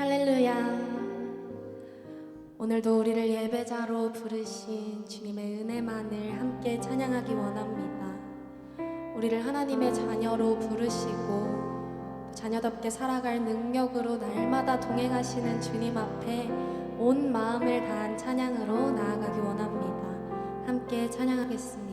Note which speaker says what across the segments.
Speaker 1: 할렐루야. 오늘도 우리를 예배자로 부르신 주님의 은혜만을 함께 찬양하기 원합니다. 우리를 하나님의 자녀로 부르시고 자녀답게 살아갈 능력으로 날마다 동행하시는 주님 앞에 온 마음을 다한 찬양으로 나아가기 원합니다. 함께 찬양하겠습니다.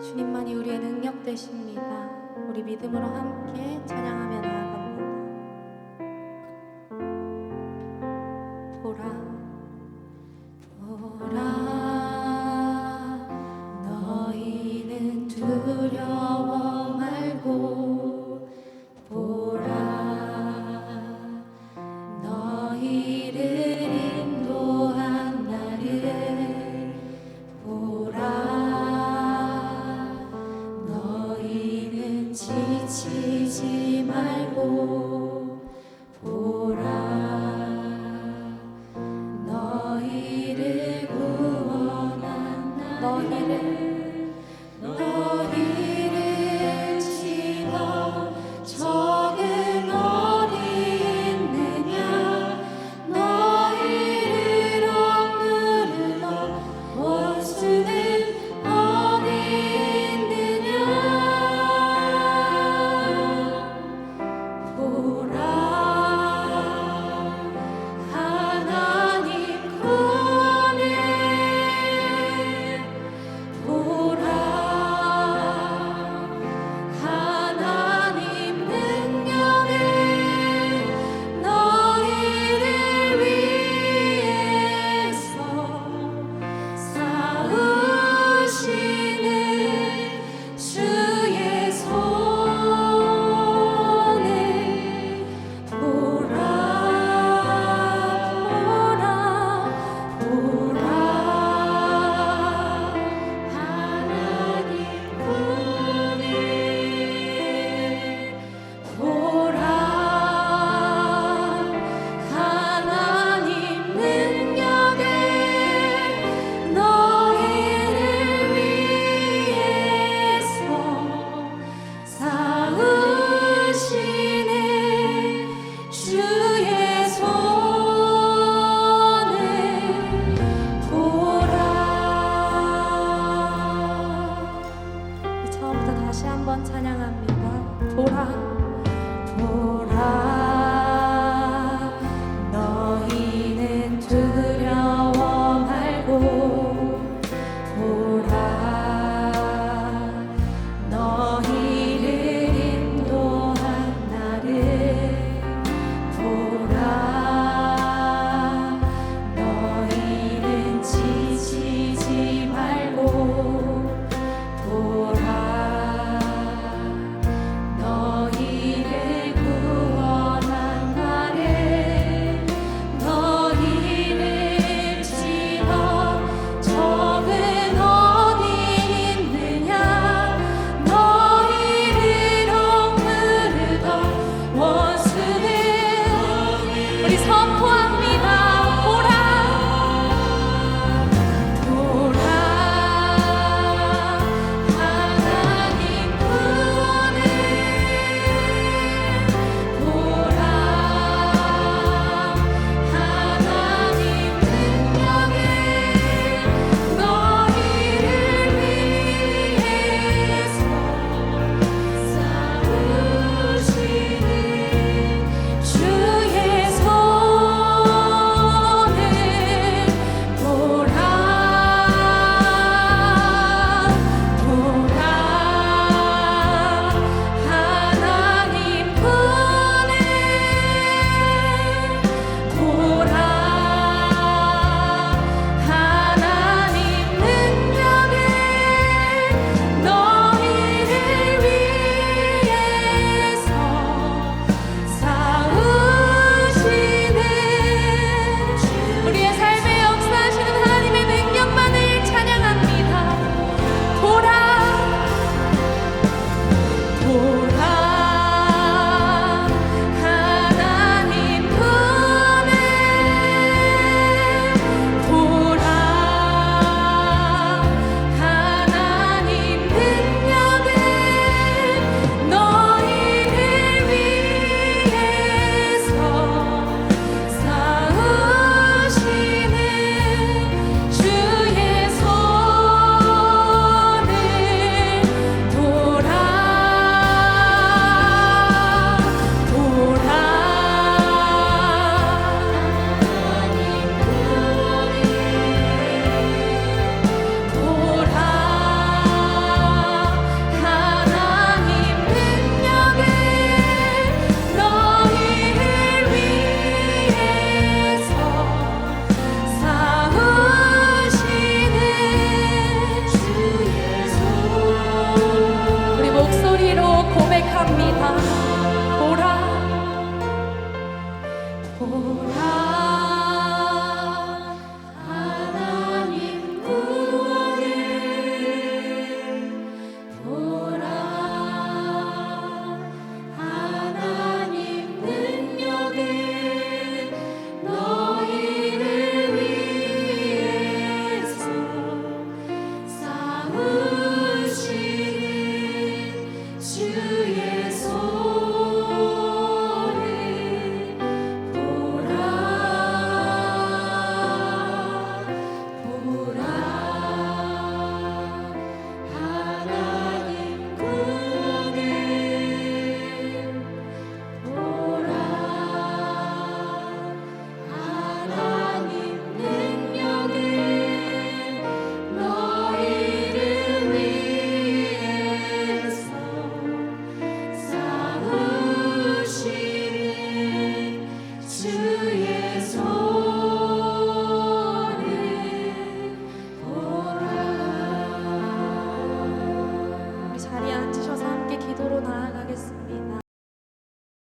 Speaker 1: 주님만이 우리의 능력 되십니다. 우리 믿음으로 함께 찬양하며 나아갑